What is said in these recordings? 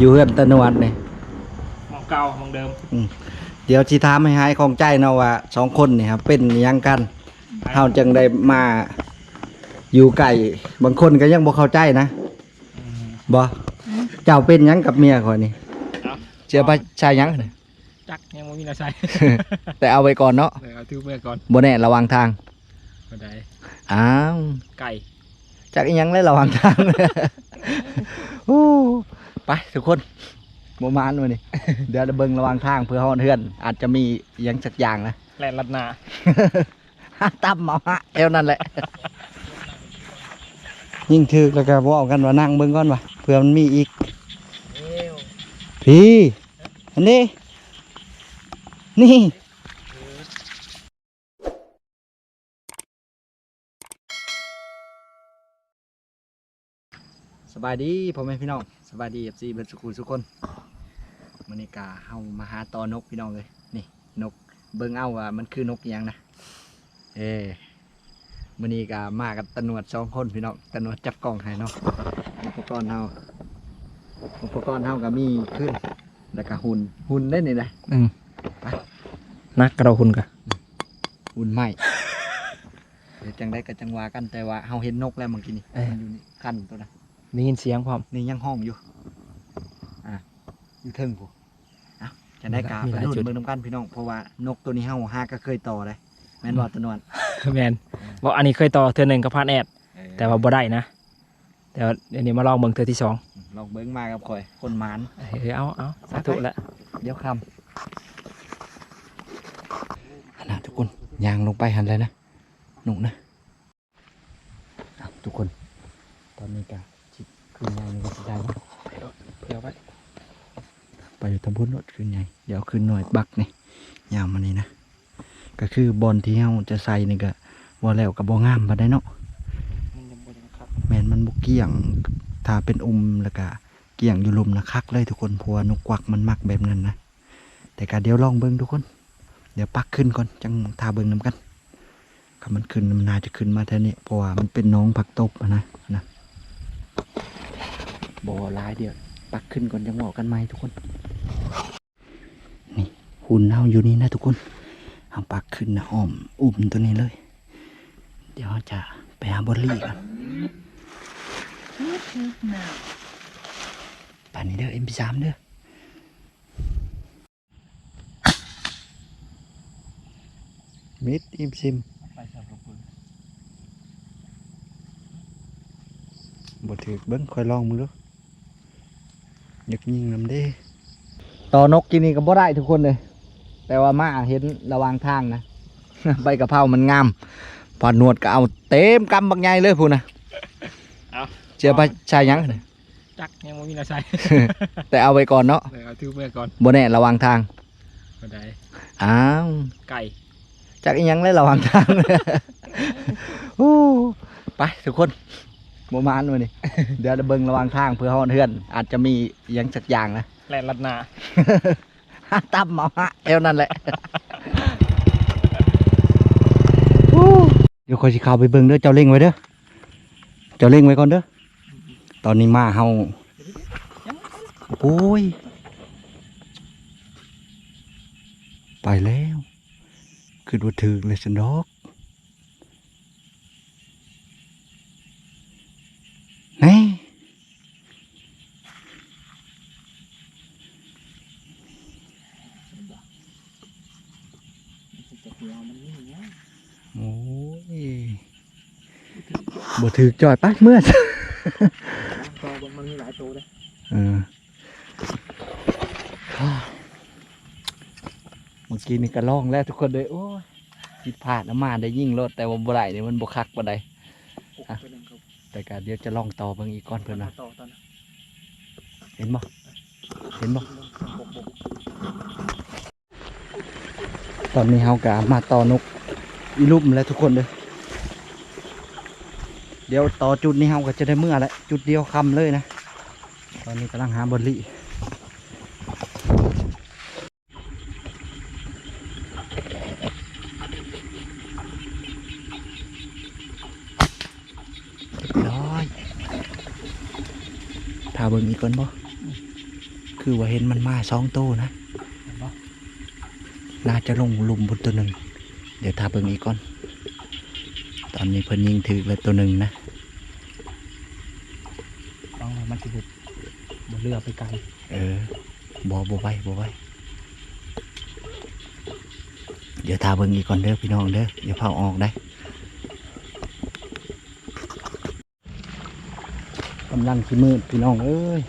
อยู่เฮือนตะนวดนี่มองเก่ามองเดิมเดี๋ยวสิถามให้หายของใจเนาะว่าสองคนนี่ครับเป็นหยังกันเฮาจึงได้มาอยู่ไกลบางคนก็ยังบ่เข้าใจนะอืมบ่เจ้าเป็นหยังกับเมียข่อยนี่เอาเชื่อไปชายหยังนี่จักยังไม่มีอะไรใส่แต่เอาไว้ก่อนเนาะเดี๋ยวเอาทื่อเมื่อก่อนบ่แน่ระวังทางก็ได้อ้าว ไก่จักอีหยังเลยระวังทาง โอ้ ไปทุกคนบ่มานวันนี้เดี๋ยวจะเบิ่งระวังทางเพื่อฮอดเฮือน อาจจะมีหยังสักอย่างนะแล่นลัดหนาตั้มเอาฮะเอวนั่นแหละ ยิ่งถึกแล้วก็บอกกันว่านั่งเบิ่งก่อนว่ะเผื่อมันมีอีก พี่ อันนี้ นี่สบายดีพ่อแม่พี่น้อง สบายดีเอฟซีเบิร์ดสุขุทุกคนมันนี้กาเฮามาหาตอนกพี่น้องเลยนี่นกเบิ่งเอาว่ามันคือนกอิหยังนะเอ้มันนี้กามากับตำรวจสองคนพี่น้องตำรวจจับกล้องให้เนาะอุปกรณ์เฮาอุปกรณ์เฮาก็มีขึ้นแล้วก็หุ่นหุ่นได้นี่นะอืมไปนักกระคุณกะหุ่นใหม่เดี๋ยวจังได้กับจังหวากันแต่ว่าเฮาเห็นนกแล้วเมื่อกี้นี่มันอยู่นี่ขั้นตัวนะ ได้ยินเสียงพร้อมนี่ยังห้องอยู่อะอยู่เทิงกูอะจะได้กามีไปหลายดูดจุดเบิ่งน้ำกันพี่น้องเพราะว่านกตัวนี้เฮาหาก็เคยต่อเลยแม่นบ่ตะนวนแมนบอกอันนี้เคยต่อเทือหนึ่งกับพานแอดแต่ว่าบ่ได้นะแต่ว่าเดี๋ยวนี้มาลองเบิ่งเทือที่สองลองเบิ่งมากับข่อยคนหมานเออเอาเอาสาธุละเดี๋ยวคำอันนะทุกคนยางลงไปหันเลยนะหนุนะอะทุกคนตอนนี้กะ จิคืนยางนี่ก็จะได้เผื่อไว้ไปอยู่ตำบลรถคืนใหญ่เดี๋ยวคืนหน่อยบักนี่ยาวมานี่นะก็คือบอลที่เฮาจะใส่นี่ก็ว่าแล้วกับบ่งามปานใดเนาะแมนมันบ่เกี่ยงถ้าเป็นอุ้มแล้วก็เกี่ยงอยู่ลุมนะคักเลยทุกคนพราะว่านกกวักมันมักแบบนั้นนะแต่ก็เดี๋ยวลองเบิ่งทุกคน เดี๋ยวปักขึ้นก่อนจังทาเบิ่งนํกันถ้ามันขึ้นมันนาจะขึ้นมาแท่นี้เพราะว่ามันเป็นน้องผักตบนะนะ บ่หลายเดียว ปักขึ้นก่อนจังบอกกันไหมทุกคน นี่หุ่นเฮาอยู่นี่นะทุกคนเอาปักขึ้นนะอ้อมอุ้มตัวนี้เลย เดี๋ยวจะไปหาบอลลี่กันป่านนี้เด้อ MP3 เด้อมิดอิมซิมไปสำหรับคุณบ่ถือเบิ้งคอยลองมึงดูอ ยากยิงนำเด้ต่อนกกินนี่ก็บ่ได้ทุกคนเลย แต่ว่ามาเห็นระหวางทางนะใบกะเพรามันงามพอหนวดก็เอาเต็มกำบักใหญ่เลยพูนนะเอาเจอไปชายหยังจักยังไม่มีอะไรใส่แต่เอาไว้ก่อนเนาะเดี๋ยวเอาทื่อเมื่อก่อนบ่แน่ระหวางทางก็ได้อ้าวไก่จักอีหยังเลยระหวางทางโอ้ไปทุกคน บ่มานวันนี้เดี๋ยวจะเบิ่งระหวางทางเพื่อฮอดเฮือน อาจจะมีหยังสักอย่างนะแล่นลัดหนาตั้มเอาฮะเอวนั่นแหละ เดี๋ยวคอยสิเข้าไปเบิ่งเด้อเจ้าเล่งไว้เด้อ เจ้าเล่งไว้ก่อนเด้อ ตอนนี้มาเฮาโอ้ย ไปแล้ว คือว่าถึงเลยสันดอกแนี่ โอ้ย บ่ถือจอยปักเมื่อตัวมันมีหลายตัวเลยเออเมื่อกี้นี่ก็ล่องแล้วทุกคนเลยโอ้ยผิดพลาดนะมาได้ยิ่งรถแต่ว่าบ่ได้นี่มันบ่คักบ่ได้อะแต่ก็เดี๋ยวจะล่องต่อเบิ่งอีกก่อนเพิ่นนะต่อตอนนั้นเห็นบ่เห็นบ่ตอนนี้เฮากะมาต่อนกอีลุ่มแล้วทุกคนเลย เดี๋ยวต่อจุดนี้เฮาก็จะได้เมื่อแหล้วจุดเดียวคำเลยนะ ตอนนี้กำลังหาบอลลี่ร้อยถ้าเบิ่งอีกก่อนบ่คือว่าเห็นมันมาสองตัวนะ น่าจะลงลุมบนตัวหนึ่ง เดี๋ยวทาเบิ่งอีกก่อน ตอนนี้เพิ่นยิงถือเลยตัวหนึ่งนะ ฟังว่ามันจะบุกบน เรือไปไกลเออบอบไว้บอไว้เดี๋ยวทาเบิ่งอีกก่อนเด้อพี่น้องเด้อเดี๋ยวเผาออกได้กำลังขี้มืดพี่น้องเอ้ย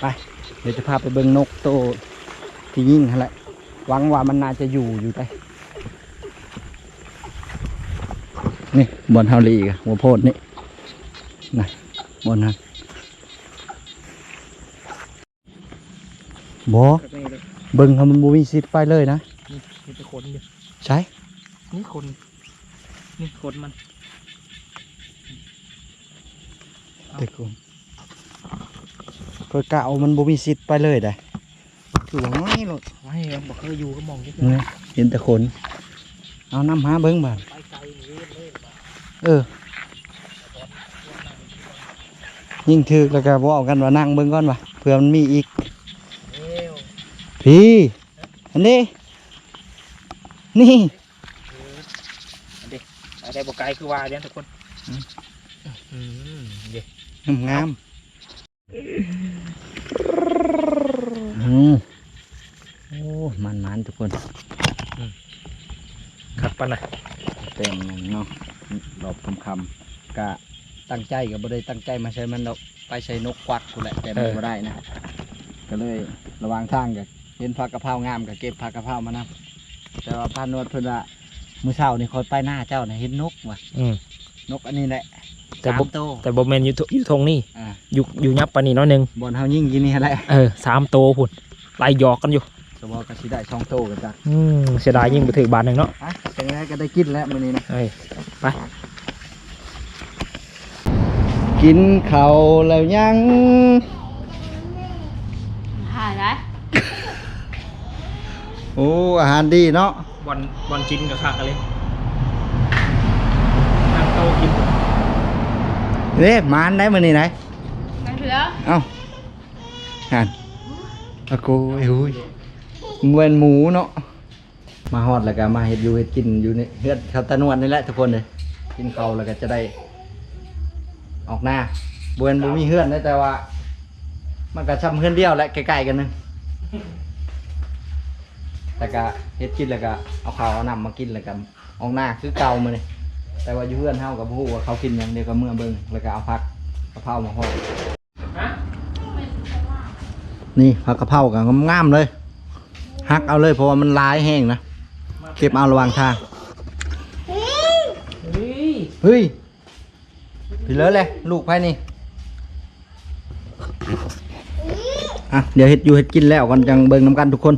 ไปเดี๋ยวจะพาไปเบิ่งนกโตที่ยิ่งหั่นแหละหวังว่ามันน่าจะอยู่อยู่ไปนี่บอนเฮาลีกอะหัวโพดนี่นะบอนนั้น บอก็ไม่เลยเบิ่งเขามันบูมีสิทธิ์ไปเลยนะนี่นี่เป็นคนอยู่ใช่นี่คนนี่คนมันเด็กคนเพื่อกะเอามันบูมีสิทธิ์ไปเลยได้คือว่าง่ายหรอกไม่บอกเคยอยู่ก็มองที่เนี่ยเห็นแต่คนเอาน้ำหาเบิ้งบานไปไกลนี่เลยเออ ยิ่งถือแล้วก็บอกกันว่านั่งเบิ้งก่อนวะเผื่อมันมีอีกเอ้ว พี่อันนี้นี่ไปได้บอกไกลคือว่าเนี่ยทุกคนอืมเดี๋ยวงามงามอืมโอ้มันมันๆทุกคนขัดปันนะเต็มนั่นเนาะรอบคำคำๆกะตั้งใจกับบ่ได้ตั้งใจมาใช้มันดอกไปใช้นกควักกูแหละแต่มันบ่ได้นะก็เลยระหวางทางกับ เห็นผักกะเพรางามกับเก็บผักกะเพรามานะแต่ว่าพานวดเพิ่นว่ามื้อเช้านี่คอยไปหน้าเจ้าน่ะเห็นนกว่ะอืม นกอันนี้แหละแต่สาบ่มโตวแต่บ่แมนอยู่ทอยู่ทงนี่อ่าอยู่อยู่ยับปานนี้น้อยหนึงบอนเฮายิ่งกินนี่แหละเออสามโตพุ่นไล่หยอกกันอยู่ สมอก็สิได้ช่องโตกันจ้ะอืมเสียดายยิ่งไปถึงบานหนึ่งเนาะอะจังไดก็ได้กินแล้วมื้อนี้นะ เอ้ยกินข้าวแล้วยัง หายได้ โอ้อาหารดีเนาะบอลบอลกินกับข้ากันเลยนั่งโตกินเด้มานได้มื้อนี้ไหนนั่นคือแล้วเอ้าหันอะโกยหุยเหมือนหมูเนาะมาฮอดแล้วก็มาเฮ็ดอยู่เฮ็ดกินอยู่ในเฮือนเขาตะนวดนี่แหละทุกคนเลยกินข้าวแล้วก็จะได้ ออกหน้าบวนบ่มีเฮือนนะแต่ว่า มันก็ซ้ำเฮือนเดียวแหละใกล้ๆกันนึง แต่ก็เฮ็ดกินแล้วก็เอาข้าวเอาน้ำมากินแล้วก็ออกหน้าคือเก่ามื้อนี่แต่ว่าอยู่เฮือนเฮาก็บ่ฮู้ว่าเขากินหยังเดียวก็เมื่อเบิ่งแล้วก็เอาผักกะเพรามาห่อนี่ผักกะเพรากับงามๆเลยฮักเอาเลยเพราะว่ามันลายแห้งนะเก็บเอาระว่างทางเฮ้ยเฮ้ยพี่เลิศเลยลูกไพ่นี่อะเดี๋ยวเฮ็ดอยู่เฮ็ดกินแล้วกันจังเบิ่งน้ำกันทุกคน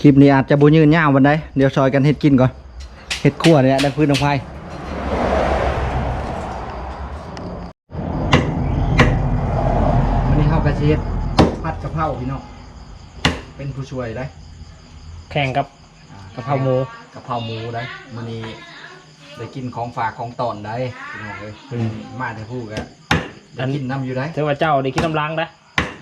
คลิปนี้อาจจะบ่ยืนยาววันใดเดี๋ยวซอยกันเฮ็ดกินก่อนเฮ็ดคั่วเนี่ยได้พื้นน้ำไฟวันนี้เฮากระเช็ดผัดกะเพราพี่น้องเป็นผู้ช่วยได้แข่งกับกะเพราหมูกะเพราหมูได้มันนี้ได้กินของฝากของตอนได้พี่น้องเอ้ยอืมมาได้พูดกันอัได้นกินน้ำอยู่ได้เธอว่าเจ้าได้กินน้ำล้างนะ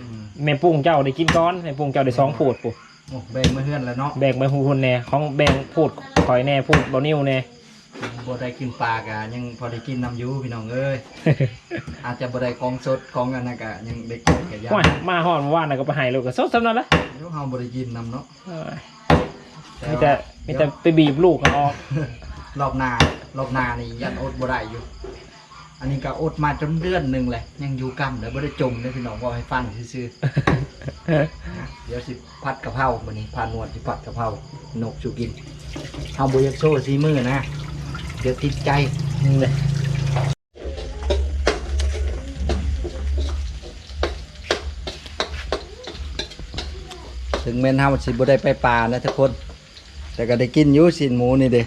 อืมแม่ปุ้งเจ้าได้กินก้อนแม่ปุ้งเจ้าได้สองพูดปุ๊ โอ้แบ่งมาเพื่อนแล้วเนาะแบ่งไปหูคนแน่ของแบ่งพูดคอยแน่พูดบอนิ้วแน่ บ่ได้กินปลากะยังพอได้กินน้ำอยู่พี่น้องเอ้ย อาจจะบ่ได้ของสดของอันนั้นกะยังได้กินกะยาว่ามาหอนมาว่านน่ะก็ไปใหายลูกก็สดสำนั่นแหละเดี๋ยวเฮาบ่ได้กินน้ำเนาะเออมีแต่มีแต่ไปบีบลูกกันออก รอบหน้ารอบหน้านี่ยันอดบ่ได้อยู่ อันนี้ก็อดมาจนเดือนหนึงเลยยังอยู่กำเดี๋ยวบ่ได้จมเลยพี่น้องบ่ให้ฟังซื่อๆเดี๋ยวสิผัดกะเพรามื้อนี้พานวดสิผัดกะเพรานกสุกินเฮาบ่อยากโซ่ซีมือนะ เดี๋ยวติดใจนี่เลยถึงแม่นเฮาสิบ่ได้ไปป่านะทุกคน แต่ก็ได้กินอยู่สินหมูนี่เด้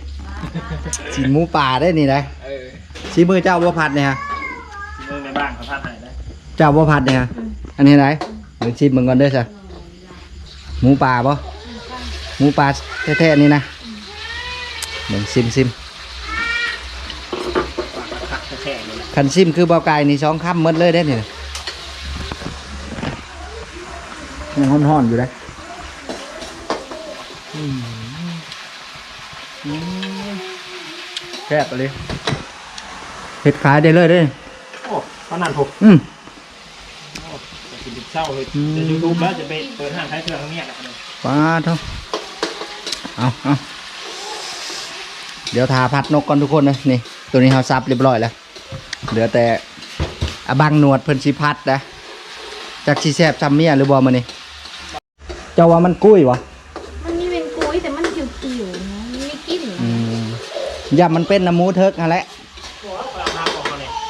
สินหมูป่าได้นี่นะเออสีมือเจ้าบ่ผัดเนี่ยฮะเมืองในบ้านเขาพาดใหายได้เจ้าบ่ผัดเนี่ยฮะอันนี้ไหนเดี๋ยวชิมมึงก่อนเด้อจ้ะ หมูป่าบ่หมูป่าแท้ๆนี่นะเดี๋ยวซิมซิมปากกระแทกเลยแหละคันซิมคือเบาไก่นี่สองคำหมดเลยได้อนี่ยังห้อนๆอยู่เลยอืมอืมแซ่บไปเลยเห็ดขายได้เลยเด้โอ้ขนาดผมอืมจะกินเช้าเลยจะยูทูบแล้วจะไปเปิดห้างขายเครื่องเนี่ยนะป้าเท่าเอาเอาเดี๋ยวทาพัดนกก่อนทุกคนนะนี่ ตัวนี้เราซับเรียบร้อยแล้ว เหลือแต่อบังหนวดเพิ่นสิพัดนะจากสีแซบซ้ำเมียหรือบ่มานี่เจ้าว่ามันกุ้ยวะมันมีเป็นกุ้ยแต่มันผิวๆนะมันไม่กลินอย่ามันเป็นน้ำมูเทิกนั่นแหละโอ้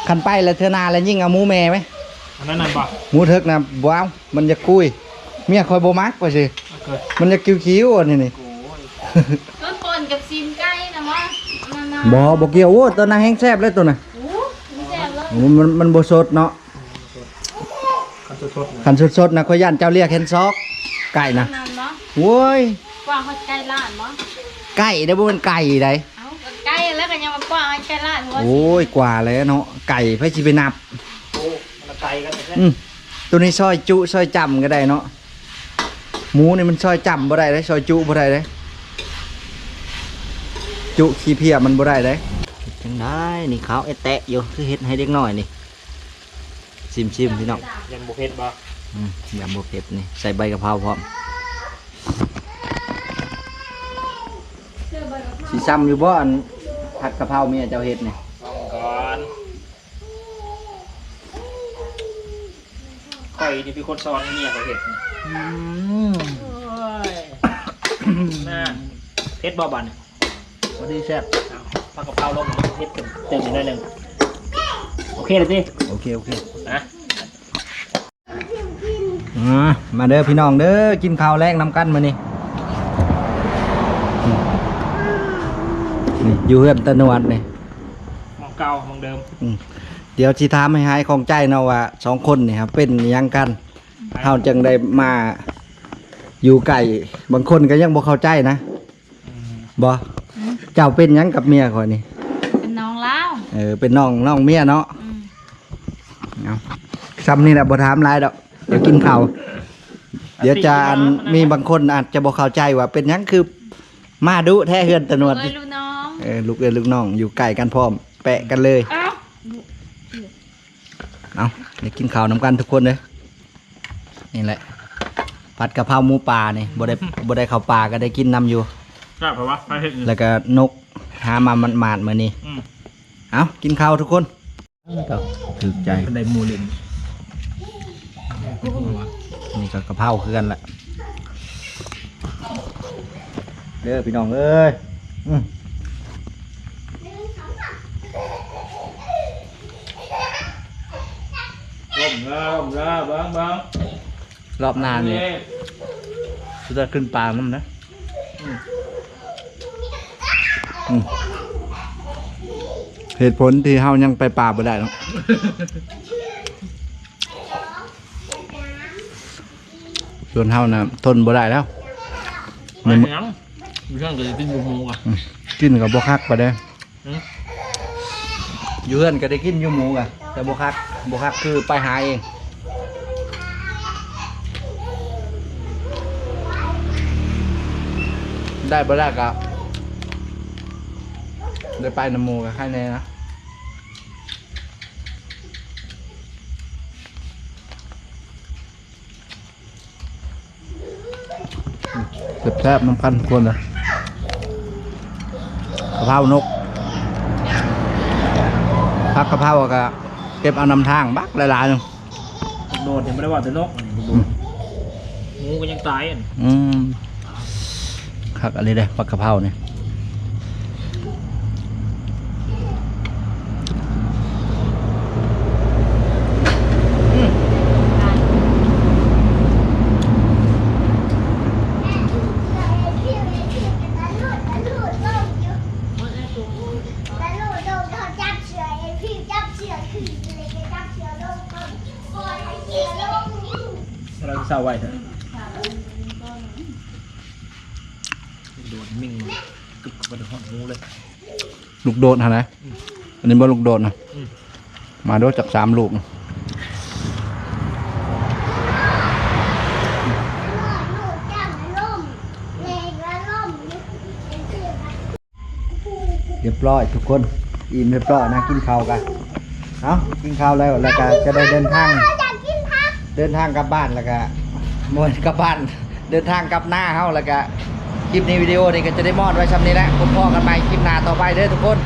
กำลันไปแล้วเธอนาแล้วยิ่งเอามูแม่ไหม อันนั้นนั่นปะหมูเทิกนะว้าวมันจะกุ้ยเมียคอยโบมักไปสิโอเคมันจะคิ้วๆอะนี่นี่โอ้ยต้นปนกับซีนไก่นะวะมันนะบ่บ่เกี่ยวโอ้ตัวนั้นแห้งแซ่บเลยตัวน่ะโอ้ไม่แซ่บเลยโอ้มันมันบ่สดเนาะกันสดๆเลยคันสดๆนะข่อยย่านเจ้าเรียกเห็นซอกไก่นะนั่นเนาะโว้ยกว่างเขาไก่ล้านมั้งไก่ได้บ่เป็นไก่ใดเอาก็ไก่แล้วก็ยังมากว่างไก่ล้านหัวโอ้ยกว่าแล้วเนาะไก่ไผสิไปนับ โอ้มันไกลกันเลยอืมตัวนี้ซอยจุซอยจำก็ได้เนาะหมูนี่มันซอยจำบ่ได้เลยซอยจุบ่ได้เลยจุขี้เพียมันบ่ได้เลยจังได้นี่ขาวไอ้แตะอยู่คือเฮ็ดให้เด็กน้อยนี่ชิมชิมๆพี่น้องยังบุเพชรบ่อืมยำบ่เผ็ดนี่ใส่ใบกะเพราพร้อมสิซ้ำอยู่บ่อันผัดกะเพราเมียเจ้าเฮ็ดนี่ ข่อยนี่เป็นคนสอนให้เมียเขาเห็ดนี่อืมโอ้ยน่าเพชรบ่บันพอดีแซ่บเอาผักกะเพราลงเพชรเต็มเต็มอีกหน่อยหนึ่งโอเคเลยสิโอเคโอเคนะอ่ามาเด้อพี่น้องเด้อกินข้าวแรงนำกันมื้อนี้อืมนี่อยู่เฮือนตะนวดนี่ มองเก่ามองเดิม อืม เดี๋ยวสิถามให้หายของใจเนาะว่าสองคนนี่ครับเป็นหยังกันเฮาจังได้มาอยู่ไกลบางคนก็ยังบ่เข้าใจนะอืมบ่เจ้าเป็นหยังกับเมียข่อยนี่ เป็นน้องเล่าเออเป็นน้องน้องเมียเนาะอืมเอาซ้ำนี่แหละบ่ถามหลายดอกเดี๋ยวกินข้าวเดี๋ยวจะอันมีบางคนอาจจะบ่เข้าใจว่า เป็นหยังคือมาดุแท้เฮือนตะนวดเอ้ยลูกน้อง เออลูกเอ้ยลูกน้องอยู่ใกล้กันพร้อม แปะกันเลยเอ้า เอาเดี๋ยวกินข้าวน้ำกันทุกคนเลยนี่แหละ ผัดกะเพราหมูป่านี่บ่ได้บ่ได้ข้าวปลาก็ได้กินนํอยู่ กล้าเพราะว่าไปเห็ดแล้วก็นกหามามันมาดๆมื้อนี้อืมเอากินข้าวทุกคนถูกใจเป็นไดมูลินนี่ก็กะเพราคือกันแหละเด้อพี่น้องเอ้ยอืม ร่มเริ่ม เริ่มเบิ้งเบิ้งรอบหน้านี่จะขึ้นปลาน้ำนะอืมเหตุผลที่เฮายังไปป่าบ่ได้เนาะส่วนเฮานะทนบ่ได้แล้วไปยังมีเครื่องก็จะกินบูมูอะอืมกินกับบ่คักไปได้อืมอยู่เฮือนก็ได้กินอยู่หมูกะแต่บ่คักบ่คักคือไปหาเอง ได้บ่ได้ก็ได้ไปน้ำหมูกับใครแน่นะเจ็บแซ่บน้ำกันทุกคนเลยกะเพรานกพักกะเพราก็เก็บเอานำทางบักหลายๆหนึงโดดยังไม่ได้ว่าแต่นกงูก็ยังตายอะ อืม คักอะไรได้ผักกะเพราเนี่ย กโดดฮะนะอันนี้บ่ลูกโดนนะมาด้วยจากสามลูกเรียบร้อยทุกคนอิ่มเรียบร้อยนะกินข้าวกันเอากินข้าวแล้วแล้วก็จะได้เดินทาง เดินทางกลับบ้านแล้วก็มวนกลับบ้าน เดินทางกลับหน้าเขาแล้วก็ คลิปนี้วิดีโอนี้ก็จะได้มอดไว้ชำนี้แหละพบพ่อกันใหม่คลิปหน้าต่อไปเด้อทุกคน